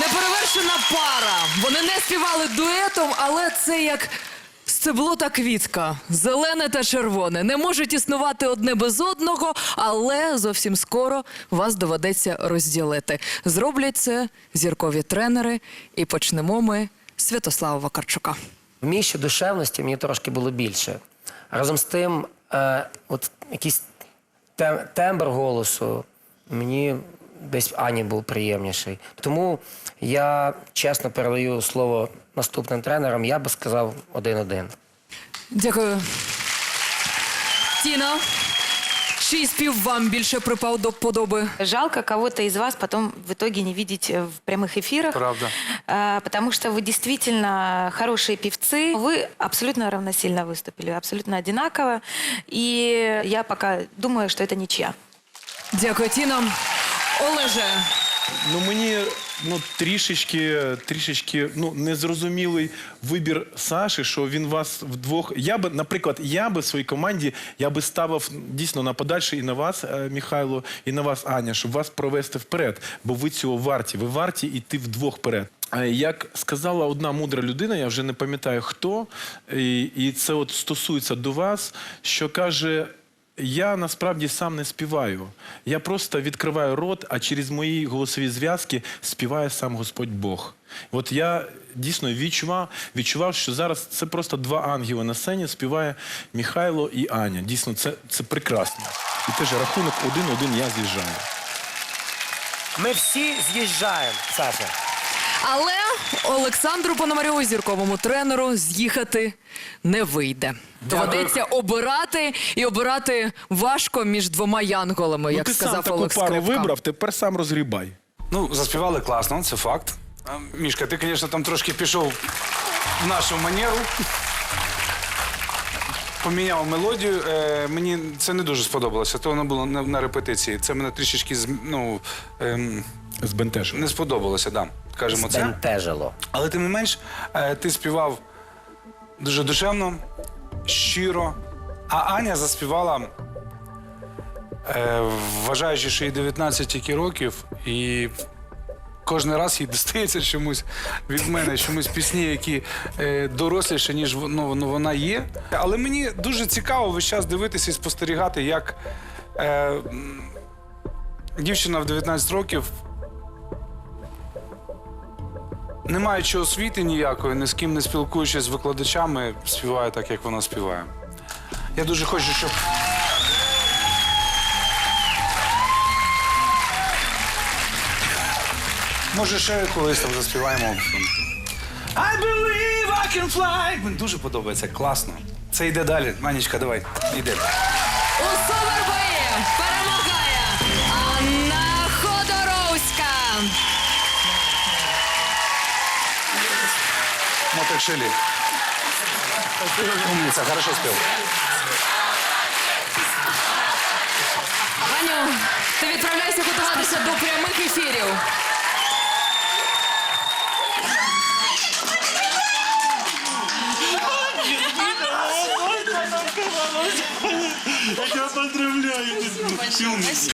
Неперевершена пара. Вони не співали дуетом, але це як стебло та квітка, зелене та червоне. Не можуть існувати одне без одного, але зовсім скоро вас доведеться розділити. Зроблять це зіркові тренери, і почнемо ми з Святослава Вакарчука. В міші душевності мені трошки було більше. Разом з тим, е, от якийсь тембр голосу мені десь в Ані був приємніший. Тому я чесно передаю слово наступним тренерам. Я би сказав один-один. Дякую. Тіна, чий спів вам більше припав до вподоби? Жалко кого-то из вас потом в итоге не видеть э, в прямых эфирах. Правда. А, Потому что вы действительно хорошие певцы. Вы абсолютно равносильно выступили, абсолютно одинаково. И я пока думаю, что это ничья. Дякую, Тіна. Олеже, Ну мені ну трішечки, трішечки ну незрозумілий вибір Саші, що він вас вдвох. Я би, наприклад, я би своїй команді я би ставив дійсно на подальше і на вас, е, Михайло, і на вас, Аня, щоб вас провести вперед, бо ви цього варті. Ви варті йти вдвох вперед. Як сказала одна мудра людина, я вже не пам'ятаю хто, і, і це от стосується до вас, що каже. Я насправді сам не співаю. Я просто відкриваю рот, а через мої голосові зв'язки співає сам Господь Бог. От я дійсно відчував, відчував, що зараз це просто два ангели на сцені співає Михайло і Аня. Дійсно, це, це прекрасно. І теж рахунок один-один я з'їжджаю. Ми всі з'їжджаємо, Саша. Але Олександру Пономарьову, зірковому тренеру, з'їхати не вийде. Доведеться обирати і обирати важко між двома янголами, як ну, ти сказав сам таку Олег пару вибрав, тепер сам розгрібай. Ну, заспівали класно, це факт. А, Мішка, ти, звісно, там трошки пішов в нашу манеру. Поміняв мелодію. Е, мені це не дуже сподобалося. То воно було на, на репетиції. Це мене трішечки зм- ну, ем, Збентежив. не сподобалося, да, скажімо це. Збентежило. Але тим не менш, е, ти співав дуже душевно, щиро. А Аня заспівала, е, вважаючи, що їй 19 тільки років, і кожен раз їй достається чомусь від мене, чомусь пісні, які е, доросліші, ніж в- ну, ну, вона є. Але мені дуже цікаво весь час дивитися і спостерігати, як е, м, дівчина в 19 років не маючи освіти ніякої, ні з ким не спілкуючись з викладачами, співає так, як вона співає. Я дуже хочу, щоб. Може, ще колись там заспіваємо. I believe I can fly. Мені дуже подобається, класно. Це йде далі. Манічка, давай, йде. У Сувербої Мотошилі. Умниця, хорошо спів. Аню, ти відправляйся готуватися до прямих ефірів. Я тебя поздравляю.